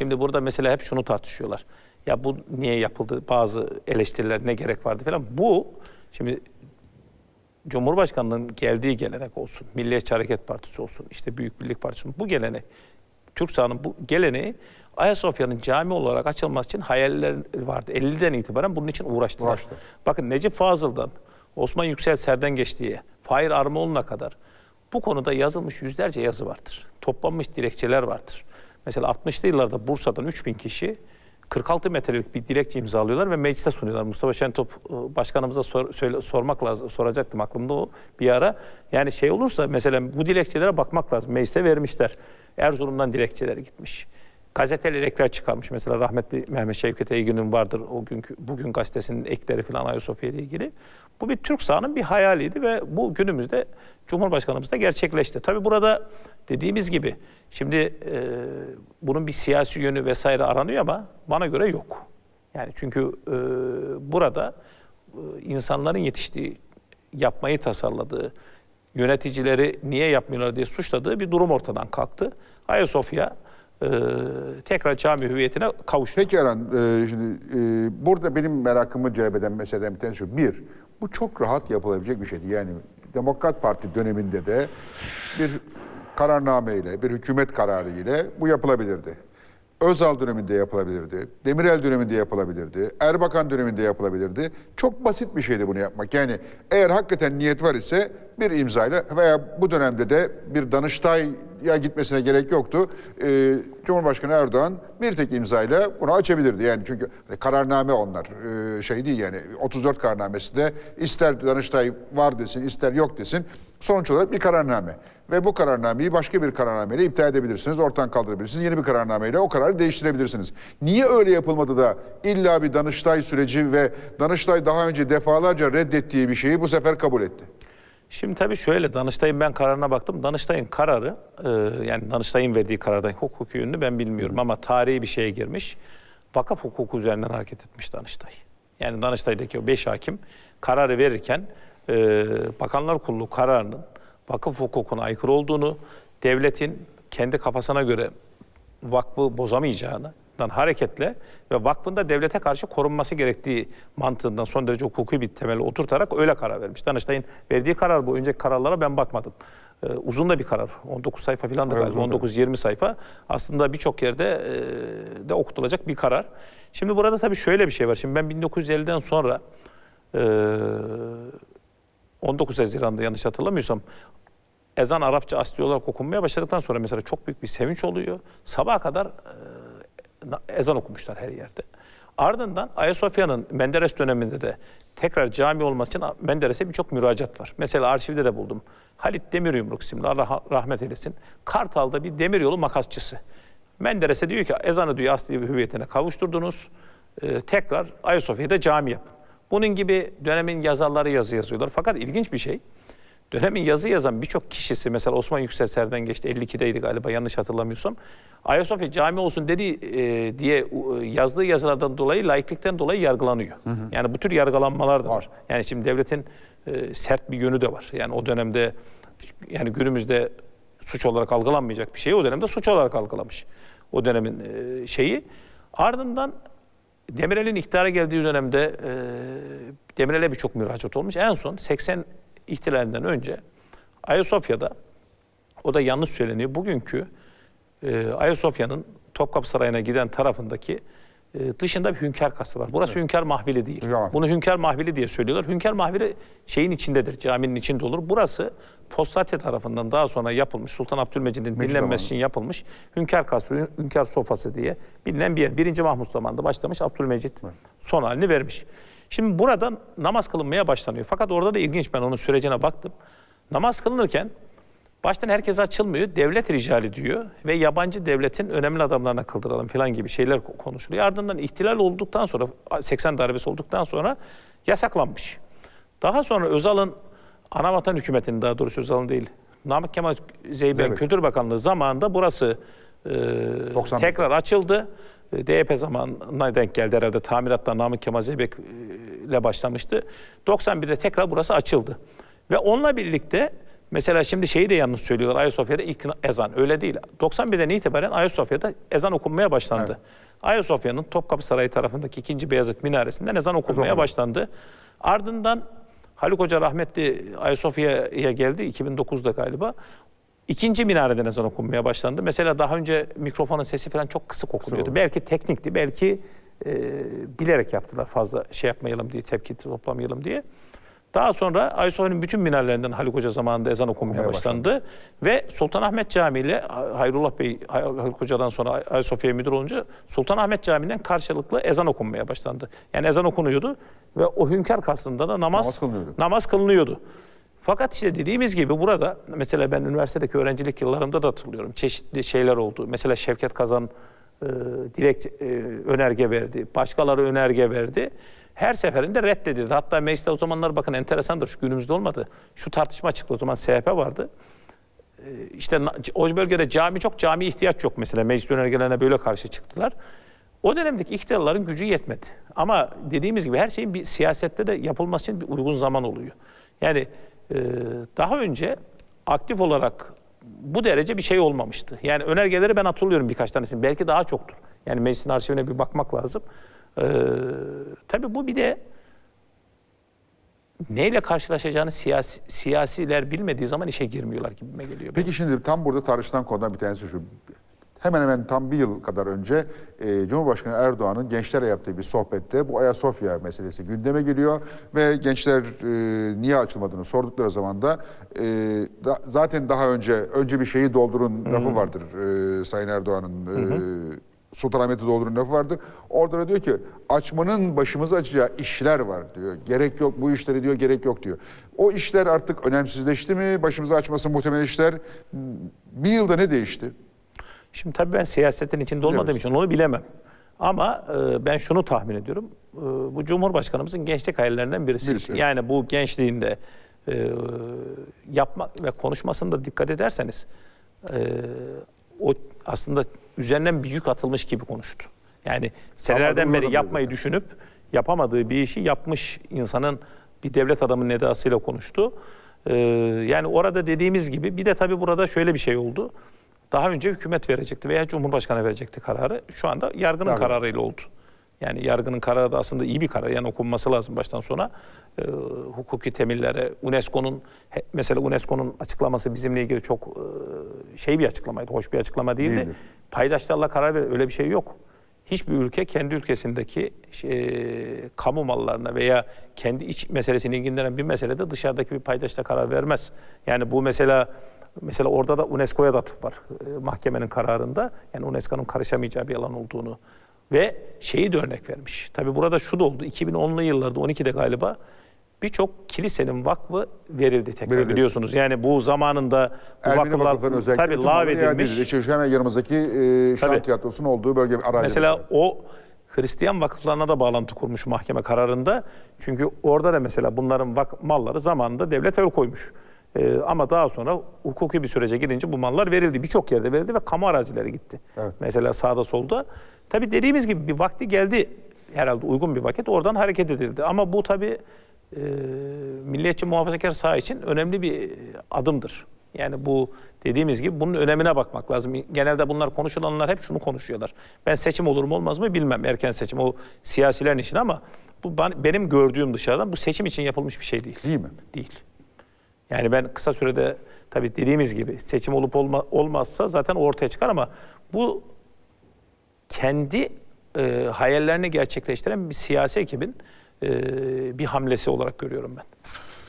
şimdi burada mesela hep şunu tartışıyorlar. Ya bu niye yapıldı? Bazı eleştiriler ne gerek vardı falan. Bu şimdi Cumhurbaşkanlığının geldiği gelenek olsun, Milliyetçi Hareket Partisi olsun, işte Büyük Birlik Partisi olsun. Bu gelenek, Türk sahanın bu geleneği Ayasofya'nın cami olarak açılması için hayaller vardı. 50'den itibaren bunun için uğraştılar. Uğraştı. Bakın Necip Fazıl'dan, Osman Yüksel Serden geçtiği, Fahir Armaoğlu'na kadar bu konuda yazılmış yüzlerce yazı vardır. Toplanmış dilekçeler vardır. Mesela 60'lı yıllarda Bursa'dan 3000 kişi 46 metrelik bir dilekçe imzalıyorlar ve meclise sunuyorlar. Mustafa Şentop e, başkanımıza sor- söyle- sormak lazım, soracaktım aklımda o bir ara. Yani şey olursa mesela bu dilekçelere bakmak lazım. Meclise vermişler. Erzurum'dan dilekçeler gitmiş. Gazeteler ekler çıkarmış. Mesela rahmetli Mehmet Şevket Eygün'ün vardır o günkü bugün gazetesinin ekleri falan Ayasofya ile ilgili. Bu bir Türk sahanın bir hayaliydi ve bu günümüzde Cumhurbaşkanımız da gerçekleşti. Tabii burada dediğimiz gibi şimdi e, bunun bir siyasi yönü vesaire aranıyor ama bana göre yok. Yani çünkü e, burada e, insanların yetiştiği, yapmayı tasarladığı, yöneticileri niye yapmıyorlar diye suçladığı bir durum ortadan kalktı. Ayasofya e, tekrar cami hüviyetine kavuştu. Peki Eren, e, şimdi e, burada benim merakımı celbeden meseleden bir tanesi şu. Bir, bu çok rahat yapılabilecek bir şeydi. Yani Demokrat Parti döneminde de bir kararnameyle, bir hükümet kararı ile bu yapılabilirdi. Özal döneminde yapılabilirdi. Demirel döneminde yapılabilirdi. Erbakan döneminde yapılabilirdi. Çok basit bir şeydi bunu yapmak. Yani eğer hakikaten niyet var ise bir imzayla veya bu dönemde de bir Danıştay'a gitmesine gerek yoktu. Ee, Cumhurbaşkanı Erdoğan bir tek imzayla bunu açabilirdi. Yani çünkü hani kararname onlar. Ee, şey değil yani 34 kararnamesi de ister Danıştay var desin ister yok desin. Sonuç olarak bir kararname. Ve bu kararnameyi başka bir kararnameyle iptal edebilirsiniz, ortadan kaldırabilirsiniz. Yeni bir kararnameyle o kararı değiştirebilirsiniz. Niye öyle yapılmadı da illa bir Danıştay süreci ve Danıştay daha önce defalarca reddettiği bir şeyi bu sefer kabul etti? Şimdi tabii şöyle Danıştay'ın ben kararına baktım. Danıştay'ın kararı e, yani Danıştay'ın verdiği karardan hukuki yönünü ben bilmiyorum ama tarihi bir şeye girmiş. Vakıf hukuku üzerinden hareket etmiş Danıştay. Yani Danıştay'daki o beş hakim kararı verirken e, Bakanlar Kurulu kararının vakıf hukukuna aykırı olduğunu, devletin kendi kafasına göre vakfı bozamayacağından hareketle ve vakfın da devlete karşı korunması gerektiği mantığından son derece hukuki bir temeli oturtarak öyle karar vermiş. Danıştay'ın verdiği karar bu. Önceki kararlara ben bakmadım. Ee, uzun da bir karar. 19 sayfa falan da Evet, galiba. uzun 19-20 sayfa. Aslında birçok yerde e, de okutulacak bir karar. Şimdi burada tabii şöyle bir şey var. Şimdi ben 1950'den sonra e, 19 Haziran'da yanlış hatırlamıyorsam ezan Arapça asli olarak okunmaya başladıktan sonra mesela çok büyük bir sevinç oluyor. Sabaha kadar e, ezan okumuşlar her yerde. Ardından Ayasofya'nın Menderes döneminde de tekrar cami olması için Menderes'e birçok müracaat var. Mesela arşivde de buldum. Halit Demiryumruk isimli Allah rahmet eylesin. Kartal'da bir demiryolu makasçısı. Menderes'e diyor ki ezanı diyor asli bir hüviyetine kavuşturdunuz. E, tekrar Ayasofya'da cami yapın. Bunun gibi dönemin yazarları yazı yazıyorlar. Fakat ilginç bir şey. Dönemin yazı yazan birçok kişisi mesela Osman Yüksel Serden geçti 52'deydi galiba yanlış hatırlamıyorsam. Ayasofya cami olsun dedi e, diye e, yazdığı yazılardan dolayı laiklikten dolayı yargılanıyor. Yani bu tür yargılanmalar da var. Yani şimdi devletin e, sert bir yönü de var. Yani o dönemde yani günümüzde suç olarak algılanmayacak bir şeyi o dönemde suç olarak algılamış. O dönemin e, şeyi. Ardından Demirel'in iktidara geldiği dönemde e, Demirel'e birçok müracaat olmuş. En son 80 ihtilalinden önce Ayasofya'da o da yanlış söyleniyor. Bugünkü e, Ayasofya'nın Topkapı Sarayı'na giden tarafındaki e, dışında bir hünkâr kası var. Burası hünkâr mahvili değil. Mahvili. Bunu hünkâr mahvili diye söylüyorlar. Hünkâr mahvili şeyin içindedir, caminin içinde olur. Burası Fosfatya tarafından daha sonra yapılmış, Sultan Abdülmecid'in dinlenmesi için yapılmış hünkâr kasrı, hünkâr sofası diye bilinen bir yer. Birinci Mahmut zamanında başlamış, Abdülmecid son halini vermiş. Şimdi burada namaz kılınmaya başlanıyor. Fakat orada da ilginç, ben onun sürecine baktım. Namaz kılınırken Baştan herkes açılmıyor. Devlet ricali diyor ve yabancı devletin önemli adamlarına kıldıralım falan gibi şeyler konuşuluyor. Ardından ihtilal olduktan sonra 80 darbesi olduktan sonra yasaklanmış. Daha sonra Özal'ın Anavatan hükümetinin daha doğrusu Özal'ın değil Namık Kemal Zeybek Evet. Kültür Bakanlığı zamanında burası e, 91'de. tekrar açıldı. DYP zamanına denk geldi herhalde. Tamiratlar Namık Kemal Zeybek e, ile başlamıştı. 91'de tekrar burası açıldı. Ve onunla birlikte Mesela şimdi şeyi de yanlış söylüyorlar. Ayasofya'da ilk ezan. Öyle değil. 91'den itibaren Ayasofya'da ezan okunmaya başlandı. Ayasofya'nın Topkapı Sarayı tarafındaki 2. Beyazıt Minaresi'nden ezan okunmaya başlandı. Ardından Haluk Hoca rahmetli Ayasofya'ya geldi 2009'da galiba. İkinci minareden ezan okunmaya başlandı. Mesela daha önce mikrofonun sesi falan çok kısık okunuyordu. Belki teknikti, belki e, bilerek yaptılar fazla şey yapmayalım diye, tepki toplamayalım diye. Daha sonra Ayasofya'nın bütün minarelerinden Haluk Hoca zamanında ezan okunmaya başlandı. Ve Sultanahmet Camii ile Hayrullah Bey, Haluk Hoca'dan sonra Ay- Ayasofya müdür olunca Sultanahmet Camii'nden karşılıklı ezan okunmaya başlandı. Yani ezan okunuyordu ve o hünkâr kasrında da namaz, Namaz kılınıyordu. namaz kılınıyordu. Fakat işte dediğimiz gibi burada mesela ben üniversitedeki öğrencilik yıllarımda da hatırlıyorum. Çeşitli şeyler oldu. Mesela Şevket Kazan e, direkt e, önerge verdi. Başkaları önerge verdi. Her seferinde reddedildi. Hatta mecliste o zamanlar bakın enteresandır şu günümüzde olmadı. Şu tartışma çıktı o zaman SHP vardı. E, işte o bölgede cami çok, cami ihtiyaç yok mesela. Meclis önergelerine böyle karşı çıktılar. O dönemdeki iktidarların gücü yetmedi. Ama dediğimiz gibi her şeyin bir siyasette de yapılması için bir uygun zaman oluyor. Yani daha önce aktif olarak bu derece bir şey olmamıştı. Yani önergeleri ben hatırlıyorum birkaç tanesini. Belki daha çoktur. Yani meclisin arşivine bir bakmak lazım. E, tabii bu bir de neyle karşılaşacağını siyasi, siyasiler bilmediği zaman işe girmiyorlar gibime geliyor. Peki şimdi tam burada tartışılan konudan bir tanesi şu. Hemen hemen tam bir yıl kadar önce e, Cumhurbaşkanı Erdoğan'ın gençlere yaptığı bir sohbette bu Ayasofya meselesi gündeme geliyor ve gençler e, niye açılmadığını sordukları zaman da, e, da- zaten daha önce önce bir şeyi doldurun lafı vardır e, Sayın Erdoğan'ın e, Sultanahmet'i doldurun lafı vardır. Orada da diyor ki açmanın başımıza açacağı işler var diyor. Gerek yok bu işleri diyor gerek yok diyor. O işler artık önemsizleşti mi? Başımıza açması muhtemel işler. Bir yılda ne değişti? Şimdi tabii ben siyasetin içinde olmadığım için onu bilemem. Ama e, ben şunu tahmin ediyorum. E, bu Cumhurbaşkanımızın gençlik hayallerinden birisi. Birisi. Yani bu gençliğinde e, yapmak ve konuşmasında dikkat ederseniz e, o aslında üzerinden bir yük atılmış gibi konuştu. Yani senelerden beri yapmayı böyle. düşünüp yapamadığı bir işi yapmış insanın bir devlet adamının edasıyla konuştu. Ee, yani orada dediğimiz gibi bir de tabii burada şöyle bir şey oldu. Daha önce hükümet verecekti veya Cumhurbaşkanı verecekti kararı. Şu anda yargının Yargı. kararıyla oldu. Yani yargının kararı da aslında iyi bir karar. Yani okunması lazım baştan sona. Ee, hukuki temillere, UNESCO'nun mesela UNESCO'nun açıklaması bizimle ilgili çok e, şey bir açıklamaydı, hoş bir açıklama değildi. Değildi. Paydaşlarla karar ver öyle bir şey yok. Hiçbir ülke kendi ülkesindeki şey, kamu mallarına veya kendi iç meselesini ilgilendiren bir meselede dışarıdaki bir paydaşla karar vermez. Yani bu mesela mesela orada da UNESCO'ya da atıf var e, mahkemenin kararında. Yani UNESCO'nun karışamayacağı bir alan olduğunu ve şeyi de örnek vermiş. Tabii burada şu da oldu. 2010'lu yıllarda 12'de galiba birçok kilisenin vakfı verildi tekrar Verildi. biliyorsunuz. Yani bu zamanında bu Ermeni vakıflar özellikle tabii lağvedilmiş. edildi. İşte şu hemen yanımızdaki e, Şan Tabii. Tiyatrosu'nun olduğu bölge arazi. Mesela o Hristiyan vakıflarına da bağlantı kurmuş mahkeme kararında. Çünkü orada da mesela bunların vak- malları zamanında devlet el koymuş. Ee, ama daha sonra hukuki bir sürece girince bu mallar verildi. Birçok yerde verildi ve kamu arazileri gitti. Evet. Mesela sağda solda. Tabii dediğimiz gibi bir vakti geldi herhalde uygun bir vakit oradan hareket edildi. Ama bu tabii e, milliyetçi muhafazakar saha için önemli bir adımdır. Yani bu dediğimiz gibi bunun önemine bakmak lazım. Genelde bunlar konuşulanlar hep şunu konuşuyorlar. Ben seçim olur mu olmaz mı bilmem erken seçim o siyasilerin için ama bu ben- benim gördüğüm dışarıdan bu seçim için yapılmış bir şey değil. Değil mi? Değil. Yani ben kısa sürede tabii dediğimiz gibi seçim olup olma, olmazsa zaten ortaya çıkar ama bu kendi e, hayallerini gerçekleştiren bir siyasi ekibin e, bir hamlesi olarak görüyorum ben.